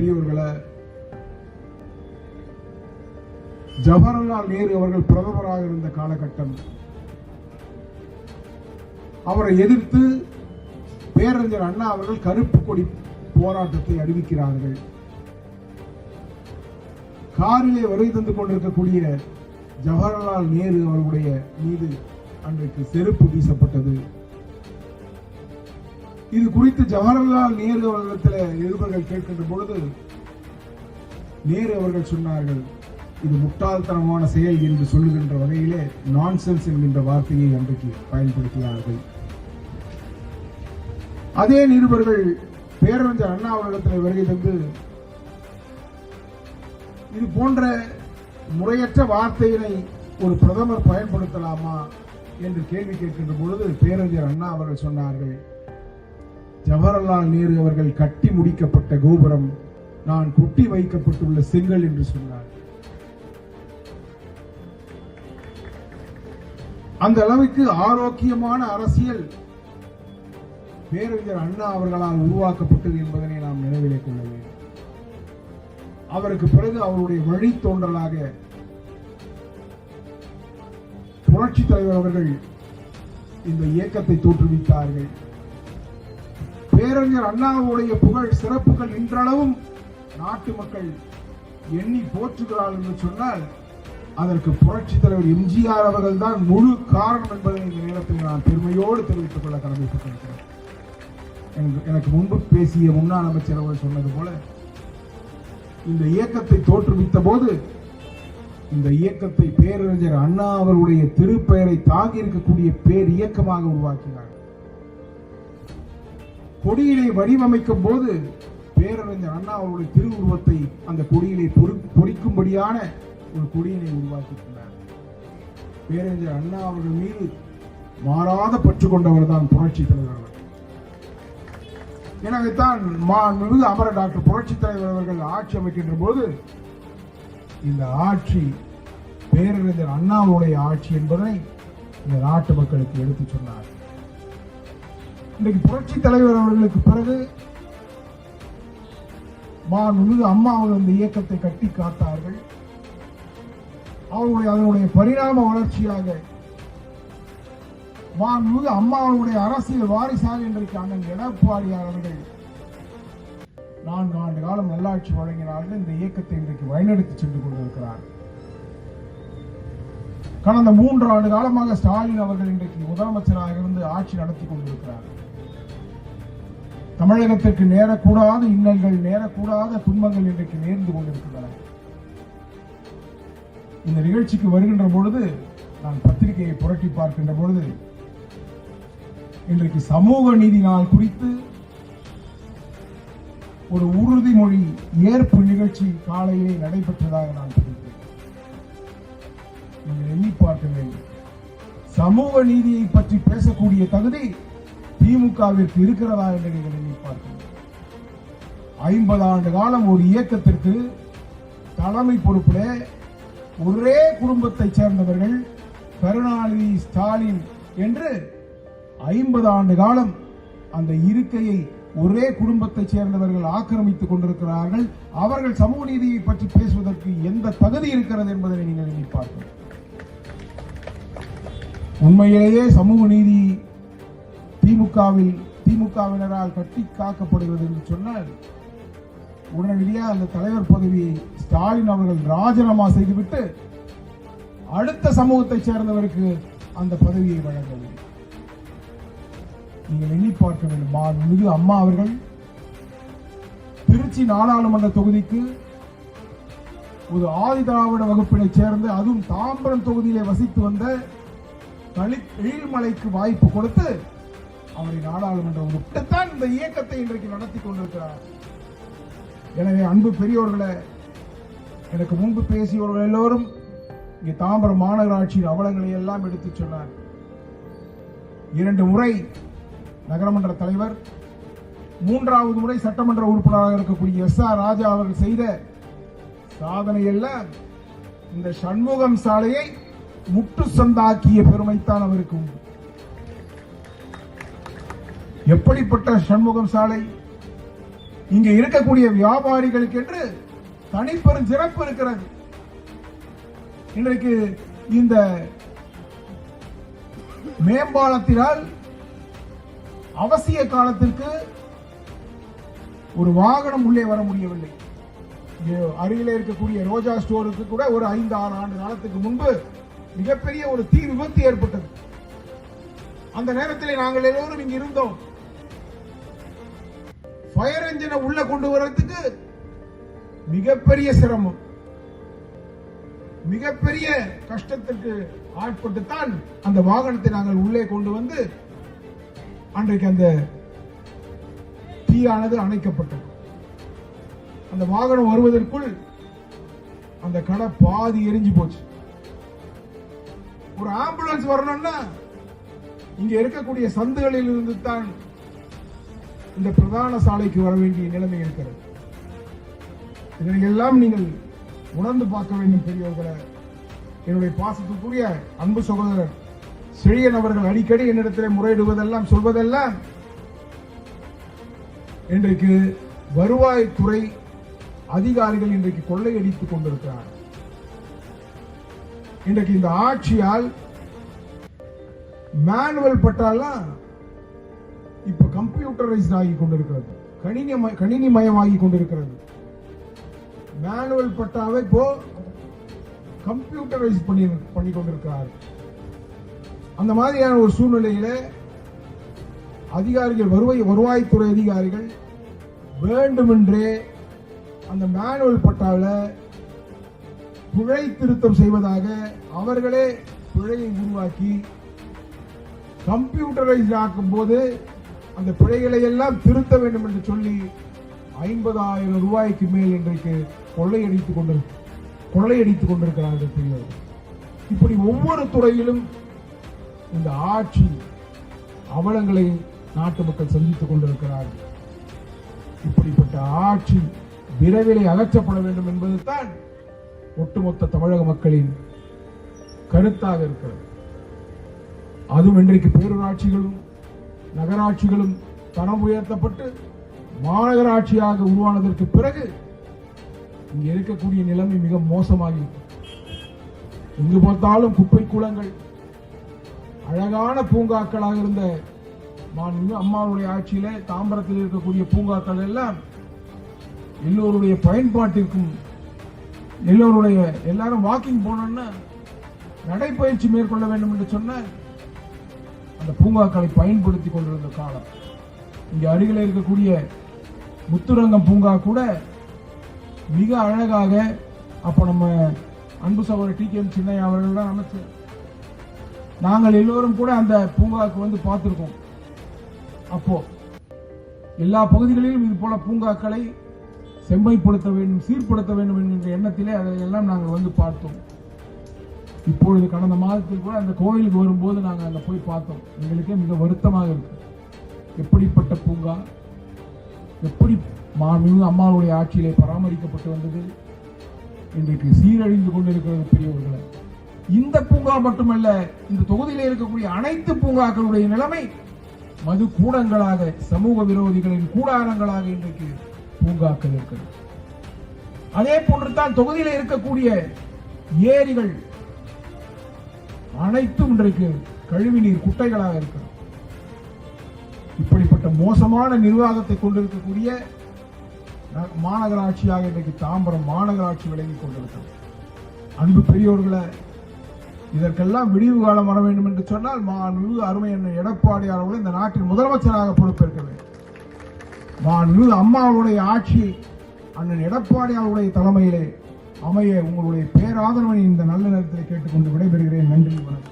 பெரியவர்களை ஜவஹர்லால் நேரு அவர்கள் பிரதமராக இருந்த காலகட்டம். அவரை எதிர்த்து பேரறிஞர் அண்ணா அவர்கள் கருப்பு கொடி போராட்டத்தை அறிவிக்கிறார்கள். காரிலே வருகை தந்து கொண்டிருக்கக்கூடிய ஜவஹர்லால் நேரு அவர்களுடைய மீது அன்றைக்கு செருப்பு வீசப்பட்டது. இது குறித்து ஜவஹர்லால் நேரு அவர்களிடத்தில் நிருபர்கள் கேட்கின்ற பொழுது நேரு அவர்கள் சொன்னார்கள் இது முட்டாள்தனமான செயல் என்று சொல்லுகின்ற வகையிலே நான்சென்ஸ் என்கின்ற வார்த்தையை அன்றைக்கு பயன்படுத்தினார்கள். அதே நிருபர்கள் பேரறிஞர் அண்ணா அவர்களிடத்தில் வருகை தந்து இது போன்ற முறையற்ற வார்த்தையினை ஒரு பிரதமர் பயன்படுத்தலாமா என்று கேள்வி கேட்கின்ற பொழுது பேரறிஞர் அண்ணா அவர்கள் சொன்னார்கள் ஜவஹர்லால் நேரு அவர்கள் கட்டி முடிக்கப்பட்ட கோபுரம் நான் கொட்டி வைக்கப்பட்டுள்ள செங்கல் என்று சொன்னார். அந்த அளவுக்கு ஆரோக்கியமான அரசியல் பேரறிஞர் அண்ணா அவர்களால் உருவாக்கப்பட்டது என்பதனை நாம் நினைவிலே கொள்ள வேண்டும். அவருக்கு பிறகு அவருடைய வழித்தோன்றலாக புரட்சி தலைவர் அவர்கள் இந்த இயக்கத்தை தோற்றுவித்தார்கள். பேரறிஞர் அண்ணாவுடைய புகழ் சிறப்புகள் இன்றளவும் நாட்டு மக்கள் எண்ணி போற்றுகிறார் என்று சொன்னால் அதற்கு புரட்சி தலைவர் எம்ஜிஆர் அவர்கள் தான் முழு காரணம் என்பதை இந்த நேரத்தில் நான் பெருமையோடு தெரிவித்துக் கொள்ள கடமைப்பட்டிருக்கிறேன் எனக்கு- எனக்கு முன்பு பேசிய முன்னாள் அமைச்சர் அவர்கள் சொன்னது போல இந்த இயக்கத்தை தோற்றுவித்த போது இந்த இயக்கத்தை பேரறிஞர் அண்ணா அவருடைய திருப்பெயரை தாங்கி இருக்கக்கூடிய பேர் இயக்கமாக உருவாக்கினார் கொடியினை வடிவமைக்கும் போது பேரறிஞர் அண்ணா அவருடைய திருவுருவத்தை அந்த கொடியினை பொறி- பொறிக்கும்படியான ஒரு கொடியினை உருவாக்கி கொண்டார் பேரறிஞர் அண்ணா அவர்கள் மீது மாறாத பற்று கொண்டவர் தான் புரட்சி தலைவர் அவர்கள். எனவே தான் மாண்புமிகு அமர டாக்டர் புரட்சி தலைவர் அவர்கள் ஆட்சி அமைக்கின்ற போது இந்த ஆட்சி பேரறிஞர் அண்ணாவுடைய ஆட்சி என்பதை இந்த நாட்டு மக்களுக்கு எடுத்துச் சொன்னார். இன்றைக்கு புரட்சி தலைவர் அவர்களுக்கு பிறகு மாண்புமிகு அம்மா அவர்கள் இந்த இயக்கத்தை கட்டி காத்தார்கள். அவருடைய அதனுடைய பரிணாம வளர்ச்சியாக மாண்புமிகு அம்மாவுடைய அரசியல் வாரிசாக இன்றைக்கு அண்ணன் எடப்பாடியார் அவர்கள் நான்கு ஆண்டு காலம் நல்லாட்சி வழங்கினார்கள். இந்த இயக்கத்தை இன்றைக்கு வழிநடத்தி சென்று கொண்டிருக்கிறார். கடந்த மூன்று ஆண்டு காலமாக ஸ்டாலின் அவர்கள் இன்றைக்கு முதலமைச்சராக இருந்து ஆட்சி நடத்தி கொண்டிருக்கிறார். தமிழகத்திற்கு நேரக்கூடாத இன்னல்கள் நேரக்கூடாத துன்பங்கள் இன்றைக்கு நேர்ந்து கொண்டிருக்கின்றன. இந்த நிகழ்ச்சிக்கு வருகின்ற பொழுது நான் பத்திரிகையை புரட்டி பார்க்கின்ற பொழுது இன்றைக்கு சமூக நீதி நாள் குறித்து ஒரு உறுதிமொழி ஏற்பு நிகழ்ச்சி காலையிலே நடைபெற்றதாக நான் படித்தேன் நீங்கள் எண்ணி பார்க்க வேண்டும். சமூக நீதியை பற்றி பேசக்கூடிய தகுதி திமுகவிற்கு இருக்கிறதா என்று நீங்கள் எண்ணி ஐம்பது ஆண்டு காலம் ஒரு இயக்கத்திற்கு தலைமை பொறுப்பில் ஒரே குடும்பத்தைச் சேர்ந்தவர்கள் கருணாநிதி ஸ்டாலின் என்று ஐம்பது ஆண்டு காலம் அந்த இருக்கையை ஒரே குடும்பத்தைச் சேர்ந்தவர்கள் ஆக்கிரமித்துக் கொண்டிருக்கிறார்கள். அவர்கள் சமூக நீதியை பற்றி பேசுவதற்கு எந்த தகுதி இருக்கிறது என்பதை நீங்கள் எண்ணி பார்க்கணும் உண்மையிலேயே சமூக நீதி திமுகவில் திமுகவினரால் கட்டி காக்கப்படுகிறது என்று சொன்னால் உடனடியாக அந்த தலைவர் பதவியை ஸ்டாலின் அவர்கள் ராஜினாமா செய்துவிட்டு அடுத்த சமூகத்தைச் சேர்ந்தவருக்கு அந்த பதவியை வழங்க வேண்டும் நீங்கள் எண்ணி பார்க்க வேண்டும். மாண்புமிகு அம்மா அவர்கள் திருச்சி நாடாளுமன்ற தொகுதிக்கு ஒரு ஆதி திராவிட வகுப்பினைச் சேர்ந்த அதுவும் தாம்பரம் தொகுதியிலே வசித்து வந்த தலித் எழில்மலைக்கு வாய்ப்பு கொடுத்து அவரை நாடாளுமன்ற உறுப்பினர்தான் இந்த இயக்கத்தை இன்றைக்கு நடத்தி கொண்டிருக்கிறார். எனவே அன்பு பெரியோர்களை எனக்கு முன்பு பேசியவர்கள் எல்லோரும் இங்கே தாம்பரம் மாநகராட்சியின் அவலங்களை எல்லாம் எடுத்துச் சொன்னார். இரண்டு முறை நகரமன்ற தலைவர் மூன்றாவது முறை சட்டமன்ற உறுப்பினராக இருக்கக்கூடிய எஸ் ஆர் ராஜா அவர்கள் செய்த சாதனை எல்லாம் இந்த சண்முகம் சாலையை முட்டு சந்தாக்கிய பெருமைத்தான் அவருக்கு உண்டு. எப்படிப்பட்ட சண்முகம் சாலை? இங்க இருக்கக்கூடிய வியாபாரிகளுக்கு என்று தனிப்பெரும் சிறப்பு இருக்கிறது. இன்றைக்கு இந்த மேம்பாலத்தினால் அவசிய காலத்திற்கு ஒரு வாகனம் உள்ளே வர முடியவில்லை. அருகில அருகிலே இருக்கக்கூடிய ரோஜா ஸ்டோருக்கு கூட ஒரு ஐந்து ஆறு ஆண்டு காலத்துக்கு முன்பு மிகப்பெரிய ஒரு தீ விபத்து ஏற்பட்டது. அந்த நேரத்தில் நாங்கள் எல்லோரும் இங்க இருந்தோம். ஃபயர் என்ஜினை உள்ள கொண்டு வர்றதுக்கு மிகப்பெரிய சிரமம். மிகப்பெரிய கஷ்டத்திற்கு ஆட்பட்டுத்தான் அந்த வாகனத்தை நாங்கள் உள்ளே கொண்டு வந்து அன்றைக்கு அந்த தீயானது அணைக்கப்பட்டது. அந்த வாகனம் வருவதற்குள் அந்த கடை பாதி எரிஞ்சு போச்சு. ஒரு ஆம்புலன்ஸ் வரணும்னா இங்க இருக்கக்கூடிய சந்துகளில் இருந்து தான் இந்த பிரதான சாலைக்கு வர வேண்டிய நிலைமை இருக்கிறது. இதனை எல்லாம் நீங்கள் உணர்ந்து பார்க்க வேண்டும் பெரியவர்களை. என்னுடைய பாசத்துக்குரிய அன்பு சகோதரர் செழியன் அவர்கள் அடிக்கடி என்னிடத்திலே முறையிடுவதெல்லாம் சொல்வதெல்லாம் இன்றைக்கு வருவாய்த்துறை அதிகாரிகள் இன்றைக்கு கொள்ளையடித்துக் கொண்டிருக்கிறார். இன்றைக்கு இந்த ஆட்சியால் மேனுவல் பட்டாலாம் இப்ப கம்ப்யூட்டரைஸ்ட் ஆகி கொண்டிருக்கிறது. கணினி கணினி மயமாகி கொண்டிருக்கிறது. மேனுவல் பட்டாவை இப்போ கம்ப்யூட்டரைஸ் பண்ணி பண்ணி கொண்டிருக்கிறார். அந்த மாதிரியான ஒரு சூழ்நிலையில அதிகாரிகள் வருவாய் வருவாய்த்துறை அதிகாரிகள் வேண்டுமென்றே அந்த மேனுவல் பட்டாவில் பிழை திருத்தம் செய்வதாக அவர்களே பிழையை உருவாக்கி கம்ப்யூட்டரைஸ் ஆக்கும் போது அந்த பிழைகளை எல்லாம் திருத்த வேண்டும் என்று சொல்லி ஐம்பதாயிரம் ரூபாய்க்கு மேல் இன்றைக்கு கொள்ளையடித்துக் கொண்டு கொள்ளையடித்துக் கொண்டிருக்கிறார்கள் பெரியவர்கள். இப்படி ஒவ்வொரு துறையிலும் இந்த ஆட்சி அவலங்களை நாட்டு மக்கள் சந்தித்துக் கொண்டிருக்கிறார்கள். இப்படிப்பட்ட ஆட்சி விரைவிலே அகற்றப்பட வேண்டும் என்பதுதான் ஒட்டுமொத்த தமிழக மக்களின் கருத்தாக இருக்கிறது. அதுவும் இன்றைக்கு பேரூராட்சிகளும் நகராட்சிகளும் தரம் உயர்த்தப்பட்டு மாநகராட்சியாக உருவானதற்கு பிறகு இங்கே இருக்கக்கூடிய நிலைமை மிக மோசமாகி எங்கு பார்த்தாலும் குப்பை குளங்கள் அழகான பூங்காக்களாக இருந்த அம்மாவுடைய ஆட்சியில தாம்பரத்தில் இருக்கக்கூடிய பூங்காக்கள் எல்லாம் எல்லோருடைய பயன்பாட்டிற்கும் எல்லோருடைய எல்லாரும் வாக்கிங் போனோம்னா நடைப்பயிற்சி மேற்கொள்ள வேண்டும் என்று சொன்ன அந்த பூங்காக்களை பயன்படுத்தி கொண்டிருந்த காலம். இங்கே அருகில் இருக்கக்கூடிய முத்துரங்கம் பூங்கா கூட மிக அழகாக அப்போ நம்ம அன்பு சகோதரர் டி. கே. எம். சின்னையா அவர்கள் தான் அமைச்சர். நாங்கள் எல்லோரும் கூட அந்த பூங்காவுக்கு வந்து பார்த்துருக்கோம். அப்போ எல்லா பகுதிகளிலும் இது போல பூங்காக்களை செம்மைப்படுத்த வேண்டும் சீர்படுத்த வேண்டும் என்கின்ற எண்ணத்திலே அதை எல்லாம் நாங்கள் வந்து பார்த்தோம். இப்பொழுது கடந்த மாதத்தில் கூட அந்த கோயிலுக்கு வரும்போது நாங்கள் அங்கே போய் பார்த்தோம். எங்களுக்கே மிக வருத்தமாக இருக்கு. எப்படிப்பட்ட பூங்கா? எப்படி மாமிகு அம்மாவுடைய ஆட்சியிலே பராமரிக்கப்பட்டு வந்தது? இன்றைக்கு சீரழிந்து கொண்டிருக்கிறது பெரியவர்களை இந்த பூங்கா மட்டுமல்ல இந்த தொகுதியில் இருக்கக்கூடிய அனைத்து பூங்காக்களுடைய நிலைமை மது கூடங்களாக சமூக விரோதிகளின் கூடாரங்களாக இன்றைக்கு பூங்காக்கள் இருக்கிறது. அதே போன்று தான் தொகுதியில் இருக்கக்கூடிய ஏரிகள் அனைத்தும் இன்றைக்கு கழிவுநீர் குட்டைகளாக இருக்கிறது. இப்படிப்பட்ட மோசமான நிர்வாகத்தை கொண்டிருக்கக்கூடிய மாநகராட்சியாக இன்றைக்கு தாம்பரம் மாநகராட்சி விளங்கிக் கொண்டிருக்கிறது. அன்பு பெரியோர்களை இதற்கெல்லாம் விடிவு காலம் வர வேண்டும் என்று சொன்னால் மாண்பு அருமை என்ன எடப்பாடியார் அவர்கள் இந்த நாட்டின் முதலமைச்சராக பொறுப்பேற்க வேண்டும். மாண்பு அம்மாவுடைய ஆட்சி அண்ணன் எடப்பாடியாருடைய தலைமையிலே அமைய உங்களுடைய பேராதரவை இந்த நல்ல நேரத்தில் கேட்டுக்கொண்டு விடைபெறுகிறேன். நன்றி வணக்கம்.